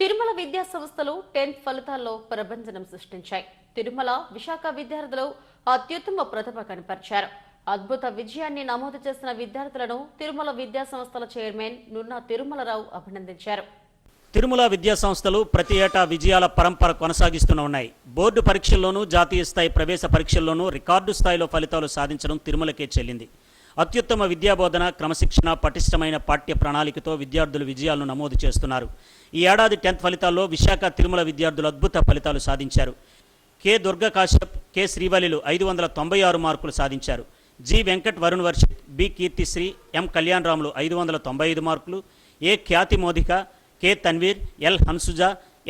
తిరుమల విద్యా సంస్థలు టెన్త్ ఫలితాల్లో ప్రభంజనం సృష్టించాయి. తిరుమల విశాఖ విద్యార్థులు అత్యుత్తమ ప్రతిభ కనపరిచారు. అద్భుత విజయాన్ని నమోదు చేసిన విద్యార్థులను తిరుమల విద్యా సంస్థల చైర్మన్ నున్న తిరుమలరావు అభినందించారు. తిరుమల విద్యా సంస్థలు ప్రతి ఏటా విజయాల పరంపర కొనసాగిస్తూనే ఉన్నాయి. బోర్డు పరీక్షల్లోనూ జాతీయ స్థాయి ప్రవేశ పరీక్షల్లోనూ రికార్డు స్థాయిలో ఫలితాలు సాధించడం తిరుమలకే చెల్లింది. అత్యుత్తమ విద్యాబోధన క్రమశిక్షణ పటిష్టమైన పాఠ్య ప్రణాళికతో విద్యార్థులు విజయాలను నమోదు చేస్తున్నారు. ఈ ఏడాది టెన్త్ ఫలితాల్లో విశాఖ తిరుమల విద్యార్థులు అద్భుత ఫలితాలు సాధించారు. కె దుర్గా కాశ్యప్ కె శ్రీవల్లిలు ఐదు వందల తొంభై ఆరు మార్కులు సాధించారు. G Venkat Varun Varshith B Keerthisri M Kalyan Ramulu ఐదు వందల తొంభై ఐదు మార్కులు A Khyathi Modika K Tanveer L Hansuja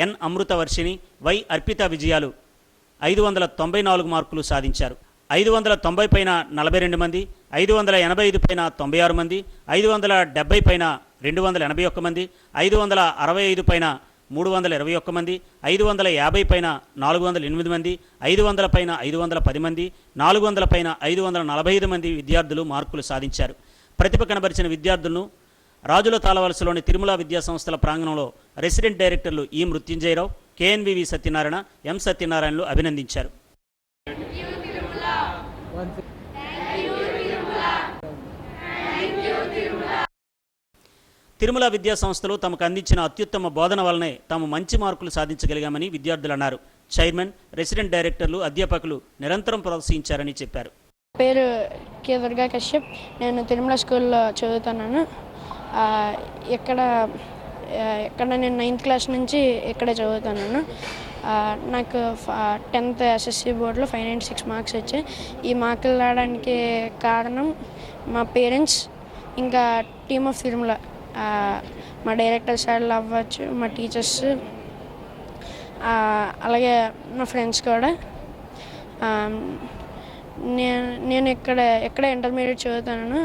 N Amruthavarshini Y Arpitha విజయాలు ఐదు వందల తొంభై నాలుగు మార్కులు సాధించారు. ఐదు వందల తొంభై పైన నలభై రెండు మంది ఐదు వందల ఎనభై ఐదు పైన తొంభై ఆరు మంది ఐదు వందల డెబ్బై పైన రెండు వందల ఎనభై ఒక్క మంది ఐదు వందల అరవై ఐదు పైన మూడు వందల ఇరవై ఒక్క మంది ఐదు వందల యాభై పైన నాలుగు వందల ఎనిమిది మంది ఐదు వందల పైన ఐదు వందల పది మంది నాలుగు వందల పైన ఐదు వందల నలభై ఐదు మంది విద్యార్థులు మార్కులు సాధించారు. ప్రతిభ కనబరిచిన విద్యార్థులను రాజుల తాళవలసలోని తిరుమల విద్యా సంస్థల ప్రాంగణంలో రెసిడెంట్ డైరెక్టర్లు ఈ మృత్యుంజయరావు కేఎన్వివి సత్యనారాయణ ఎం సత్యనారాయణలు అభినందించారు. తిరుమల విద్యా సంస్థలు తమకు అందించిన అత్యుత్తమ బోధన వలనే తాము మంచి మార్కులు సాధించగలిగామని విద్యార్థులు అన్నారు. చైర్మన్ రెసిడెంట్ డైరెక్టర్లు అధ్యాపకులు నిరంతరం ప్రోత్సహించారని చెప్పారు. పేరు కే. దుర్గా కశ్యప్. నేను తిరుమల స్కూల్లో చదువుతున్నాను. ఇక్కడ ఇక్కడ నేను నైన్త్ క్లాస్ నుంచి ఇక్కడే చదువుతున్నాను. నాకు టెన్త్ ఎస్ఎస్సి బోర్డులో ఫైవ్ నైంటీ సిక్స్ మార్క్స్ వచ్చాయి. ఈ మార్కులు రావడానికి కారణం మా పేరెంట్స్ ఇంకా టీమ్ ఆఫ్ తిరుమల మా డైరెక్టర్ సార్లు అవ్వచ్చు మా టీచర్స్ అలాగే నా ఫ్రెండ్స్ కూడా. నేను నేను ఇక్కడ ఎక్కడ ఇంటర్మీడియట్ చదువుతాను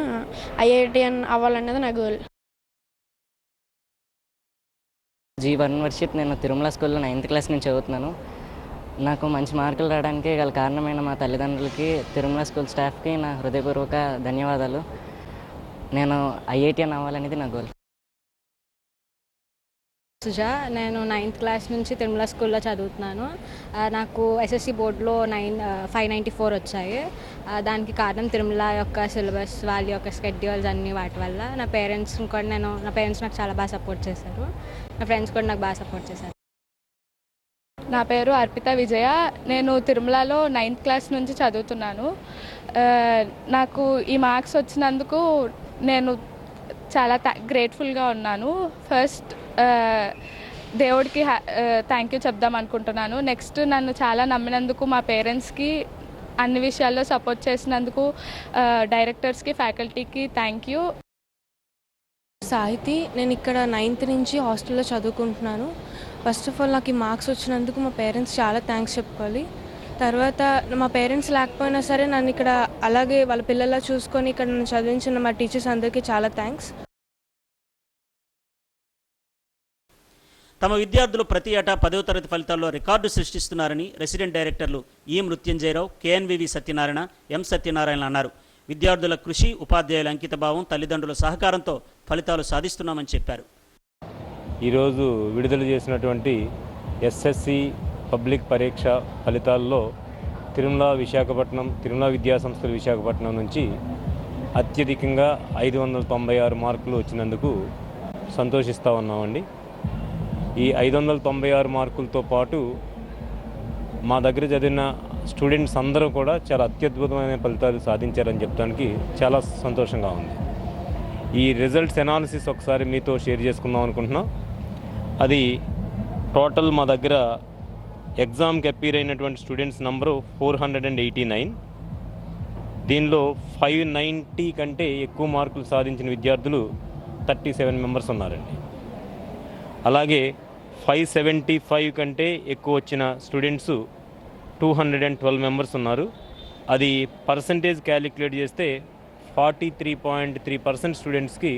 ఐఐటిఎన్ అవ్వాలనేది నా గోల్ జీ వన్ వర్షిత్ నేను తిరుమల స్కూల్లో నైన్త్ క్లాస్ నుంచి చదువుతున్నాను. నాకు మంచి మార్కులు రావడానికి గల కారణమైన మా తల్లిదండ్రులకి తిరుమల స్కూల్ స్టాఫ్కి నా హృదయపూర్వక ధన్యవాదాలు. నేను ఐఐటిఎన్ అవ్వాలనేది నా గోల్. సుజా నేను నైన్త్ క్లాస్ నుంచి తిరుమల స్కూల్లో చదువుతున్నాను. నాకు ఎస్ఎస్సి బోర్డులో నైన్ ఫైవ్ నైంటీ ఫోర్ వచ్చాయి. దానికి కారణం తిరుమల యొక్క సిలబస్ వాళ్ళ యొక్క స్కెడ్యూల్స్ అన్ని వాటి వల్ల. నా పేరెంట్స్ కూడా నేను నా పేరెంట్స్ నాకు చాలా బాగా సపోర్ట్ చేశారు. నా ఫ్రెండ్స్ కూడా నాకు బాగా సపోర్ట్ చేశారు. నా పేరు అర్పిత విజయ. నేను తిరుమలలో నైన్త్ క్లాస్ నుంచి చదువుతున్నాను. నాకు ఈ మార్క్స్ వచ్చినందుకు నేను చాలా గ్రేట్ఫుల్గా ఉన్నాను. ఫస్ట్ దేవుడికి థ్యాంక్ యూ చెప్దాం అనుకుంటున్నాను. నెక్స్ట్ నన్ను చాలా నమ్మినందుకు మా పేరెంట్స్కి అన్ని విషయాల్లో సపోర్ట్ చేసినందుకు డైరెక్టర్స్కి ఫ్యాకల్టీకి థ్యాంక్ యూ సాహితి నేను ఇక్కడ నైన్త్ నుంచి హాస్టల్లో చదువుకుంటున్నాను. ఫస్ట్ ఆఫ్ ఆల్ నాకు ఈ మార్క్స్ వచ్చినందుకు మా పేరెంట్స్ చాలా థ్యాంక్స్ చెప్పుకోవాలి. తర్వాత మా పేరెంట్స్ లేకపోయినా సరే నన్ను ఇక్కడ అలాగే వాళ్ళ పిల్లల్లా చూసుకొని ఇక్కడ నన్ను చదివించిన మా టీచర్స్ అందరికీ చాలా థ్యాంక్స్ తమ విద్యార్థులు ప్రతి ఏటా పదవ తరగతి ఫలితాల్లో రికార్డు సృష్టిస్తున్నారని రెసిడెంట్ డైరెక్టర్లు ఈ మృత్యుంజయరావు కేఎన్వివి సత్యనారాయణ ఎం సత్యనారాయణ అన్నారు. విద్యార్థుల కృషి ఉపాధ్యాయుల అంకితభావం తల్లిదండ్రుల సహకారంతో ఫలితాలు సాధిస్తున్నామని చెప్పారు. ఈరోజు విడుదల చేసినటువంటి ఎస్ఎస్సి పబ్లిక్ పరీక్ష ఫలితాల్లో తిరుమల విశాఖపట్నం తిరుమల విద్యా సంస్థలు విశాఖపట్నం నుంచి అత్యధికంగా ఐదు వందల తొంభై ఆరు మార్కులు వచ్చినందుకు సంతోషిస్తూ ఉన్నామండి. ఈ ఐదు వందల తొంభై ఆరు మార్కులతో పాటు మా దగ్గర చదివిన స్టూడెంట్స్ అందరూ కూడా చాలా అత్యద్భుతమైన ఫలితాలు సాధించారని చెప్పడానికి చాలా సంతోషంగా ఉంది. ఈ రిజల్ట్స్ ఎనాలిసిస్ ఒకసారి మీతో షేర్ చేసుకుందాం అనుకుంటున్నాం. అది టోటల్ మా దగ్గర ఎగ్జామ్కి అపీర్ అయినటువంటి students number four hundred and eighty nine దీనిలో ఫైవ్ నైంటీ కంటే ఎక్కువ మార్కులు సాధించిన విద్యార్థులు థర్టీ సెవెన్ మెంబర్స్ ఉన్నారండి. అలాగే ఫైవ్ సెవెంటీ ఫైవ్ కంటే ఎక్కువ వచ్చిన students two hundred and twelve members ఉన్నారు. అది పర్సంటేజ్ క్యాలిక్యులేట్ చేస్తే forty three point three percent స్టూడెంట్స్కి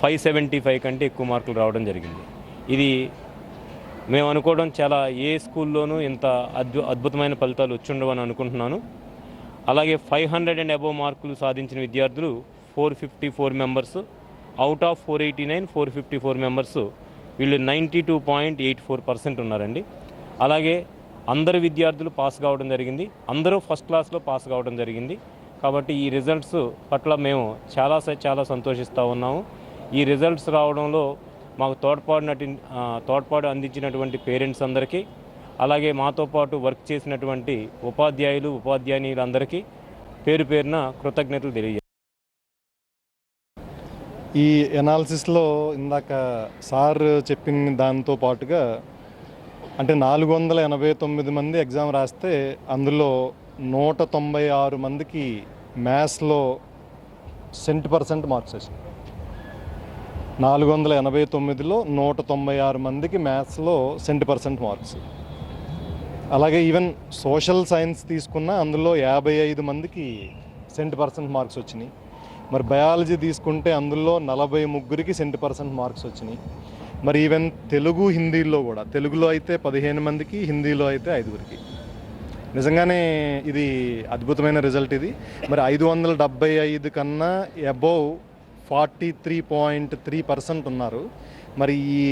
ఫైవ్ సెవెంటీ ఫైవ్ కంటే ఎక్కువ మార్కులు రావడం జరిగింది. ఇది మేము అనుకోవడం చాలా ఏ స్కూల్లోనూ ఇంత అద్భు అద్భుతమైన ఫలితాలు వచ్చిండవని అనుకుంటున్నాను. అలాగే ఫైవ్ హండ్రెడ్ అండ్ అబోవ్ మార్కులు సాధించిన విద్యార్థులు four fifty four members out of four eighty nine four fifty four members వీళ్ళు ninety two point eight four percent ఉన్నారండి. అలాగే అందరు విద్యార్థులు పాస్ కావడం జరిగింది. అందరూ ఫస్ట్ క్లాస్లో పాస్ కావడం జరిగింది. కాబట్టి ఈ రిజల్ట్స్ పట్ల మేము చాలా చాలా సంతోషిస్తూ ఉన్నాము. ఈ రిజల్ట్స్ రావడంలో మాకు తోడ్పాడినటు ఆ, తోడ్పాటు అందించినటువంటి పేరెంట్స్ అందరికీ అలాగే మాతో పాటు వర్క్ చేసినటువంటి ఉపాధ్యాయులు ఉపాధ్యాయులందరికీ పేరు పేరున కృతజ్ఞతలు తెలియజేస్తాను ఈ ఎనాలిసిస్లో ఇందాక సార్ చెప్పిన దాంతో పాటుగా అంటే నాలుగు వందల ఎనభై తొమ్మిది మంది ఎగ్జామ్ రాస్తే అందులో నూట తొంభై ఆరు మందికి మ్యాథ్స్లో సెంట్ పర్సెంట్ మార్క్స్ వచ్చినాయి. నాలుగు వందల ఎనభై తొమ్మిదిలో నూట తొంభై ఆరు మందికి మ్యాథ్స్లో సెంట్ పర్సెంట్ మార్క్స్ అలాగే ఈవెన్ సోషల్ సైన్స్ తీసుకున్న అందులో యాభై ఐదు మందికి సెంట్ పర్సెంట్ మార్క్స్ వచ్చినాయి. మరి బయాలజీ తీసుకుంటే అందులో నలభై ముగ్గురికి సెంట్ పర్సెంట్ మార్క్స్ వచ్చినాయి. మరి ఈవెన్ తెలుగు హిందీలో కూడా. తెలుగులో అయితే పదిహేను మందికి హిందీలో అయితే ఐదుగురికి. నిజంగానే ఇది అద్భుతమైన రిజల్ట్ ఇది. మరి ఐదు వందల డెబ్బై ఐదు కన్నా above forty three point three percent ఉన్నారు. మరి ఈ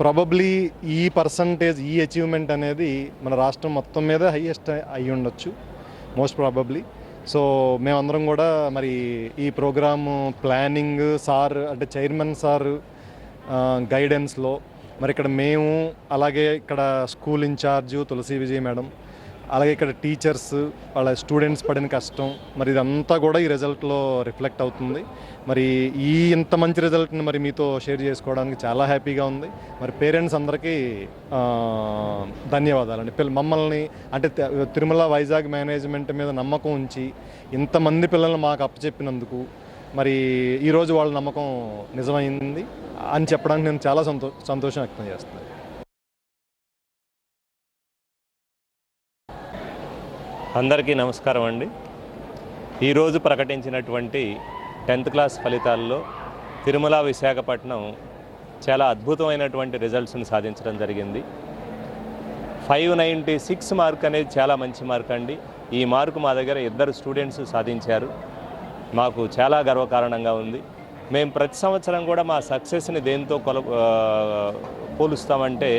ప్రాబబ్లీ ఈ పర్సంటేజ్ ఈ అచీవ్మెంట్ అనేది మన రాష్ట్రం మొత్తం మీద హయ్యెస్ట్ అయ్యి ఉండొచ్చు. మోస్ట్ ప్రాబబ్లీ సో మేమందరం కూడా మరి ఈ ప్రోగ్రాము ప్లానింగ్ సార్ అంటే చైర్మన్ సార్ గైడెన్స్లో మరి ఇక్కడ మేము అలాగే ఇక్కడ school incharge Tulasi Vijay madam అలాగే ఇక్కడ టీచర్స్ వాళ్ళ స్టూడెంట్స్ పడిన కష్టం మరి ఇదంతా కూడా ఈ రిజల్ట్లో రిఫ్లెక్ట్ అవుతుంది. మరి ఈ ఇంత మంచి రిజల్ట్ని మరి మీతో షేర్ చేసుకోవడానికి చాలా హ్యాపీగా ఉంది. మరి పేరెంట్స్ అందరికీ ధన్యవాదాలండి. పిల్ల మమ్మల్ని అంటే తిరుమల వైజాగ్ మేనేజ్మెంట్ మీద నమ్మకం ఉంచి ఇంతమంది పిల్లల్ని మాకు అప్పచెప్పినందుకు మరి ఈరోజు వాళ్ళ నమ్మకం నిజమైంది అని చెప్పడానికి నేను చాలా సంతో సంతోషం వ్యక్తం చేస్తున్నాను. అందరికీ నమస్కారం అండి. ఈరోజు ప్రకటించినటువంటి టెన్త్ క్లాస్ ఫలితాల్లో తిరుమల విశాఖపట్నం చాలా అద్భుతమైనటువంటి రిజల్ట్స్ని సాధించడం జరిగింది. ఫైవ్ నైంటీ సిక్స్ మార్క్ అనేది చాలా మంచి మార్క్ అండి. ఈ మార్కు మా దగ్గర ఇద్దరు స్టూడెంట్స్ సాధించారు. మాకు చాలా గర్వకారణంగా ఉంది. మేము ప్రతి సంవత్సరం కూడా మా సక్సెస్ని దేంతో కొల పోలుస్తామంటే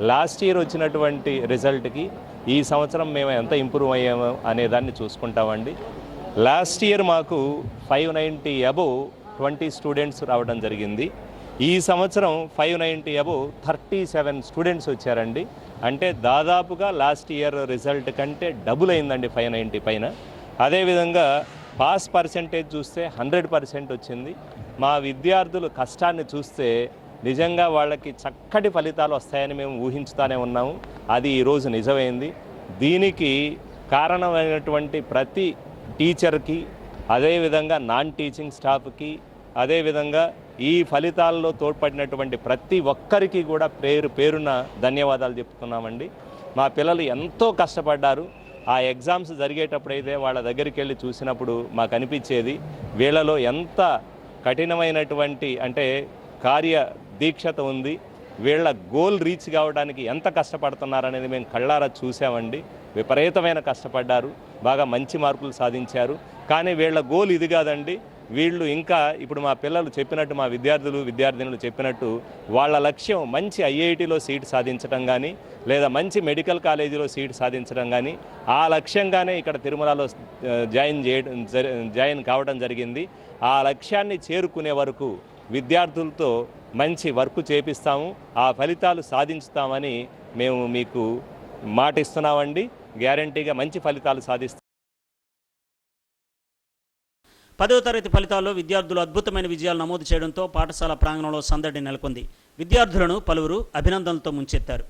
లాస్ట్ ఇయర్ వచ్చినటువంటి రిజల్ట్కి ఈ సంవత్సరం మేము ఎంత ఇంప్రూవ్ అయ్యామో అనే దాన్ని చూసుకుంటామండి. లాస్ట్ ఇయర్ మాకు five ninety above twenty students రావడం జరిగింది. ఈ సంవత్సరం five ninety above thirty seven students వచ్చారండి. అంటే దాదాపుగా లాస్ట్ ఇయర్ రిజల్ట్ కంటే డబుల్ అయిందండి ఫైవ్ నైంటీ పైన. అదేవిధంగా పాస్ పర్సెంటేజ్ చూస్తే హండ్రెడ్ పర్సెంట్ వచ్చింది. మా విద్యార్థులు కష్టాన్ని చూస్తే నిజంగా వాళ్ళకి చక్కటి ఫలితాలు వస్తాయని మేము ఊహించుతానే ఉన్నాము. అది ఈరోజు నిజమైంది. దీనికి కారణమైనటువంటి ప్రతి టీచర్కి అదేవిధంగా నాన్ టీచింగ్ స్టాఫ్కి అదేవిధంగా ఈ ఫలితాల్లో తోడ్పడినటువంటి ప్రతి ఒక్కరికి కూడా పేరు పేరున ధన్యవాదాలు చెప్తున్నామండి. మా పిల్లలు ఎంతో కష్టపడ్డారు. ఆ ఎగ్జామ్స్ జరిగేటప్పుడైతే వాళ్ళ దగ్గరికి వెళ్ళి చూసినప్పుడు మాకు అనిపించేది వీళ్ళలో ఎంత కఠినమైనటువంటి అంటే కార్య దీక్షత ఉంది. వీళ్ళ గోల్ రీచ్ కావడానికి ఎంత కష్టపడుతున్నారనేది మేము కళ్ళారా చూసామండి. విపరీతమైన కష్టపడ్డారు. బాగా మంచి మార్కులు సాధించారు. కానీ వీళ్ళ గోల్ ఇది కాదండి. వీళ్ళు ఇంకా ఇప్పుడు మా పిల్లలు చెప్పినట్టు మా విద్యార్థులు విద్యార్థినులు చెప్పినట్టు వాళ్ళ లక్ష్యం మంచి ఐఐటిలో సీట్ సాధించడం కానీ లేదా మంచి మెడికల్ కాలేజీలో సీట్ సాధించడం కానీ ఆ లక్ష్యంగానే ఇక్కడ తిరుమలలో జాయిన్ చేయడం జాయిన్ కావడం జరిగింది. ఆ లక్ష్యాన్ని చేరుకునే వరకు విద్యార్థులతో మంచి వర్క్ చేపిస్తాము ఆ ఫలితాలు సాధించుతామని మేము మీకు మాటిస్తున్నామండి. గ్యారంటీగా మంచి ఫలితాలు సాధిస్తాం పదవ తరగతి ఫలితాల్లో విద్యార్థులు అద్భుతమైన విజయాలు నమోదు చేయడంతో పాఠశాల ప్రాంగణంలో సందడి నెలకొంది. విద్యార్థులను పలువురు అభినందనలతో ముంచెత్తారు.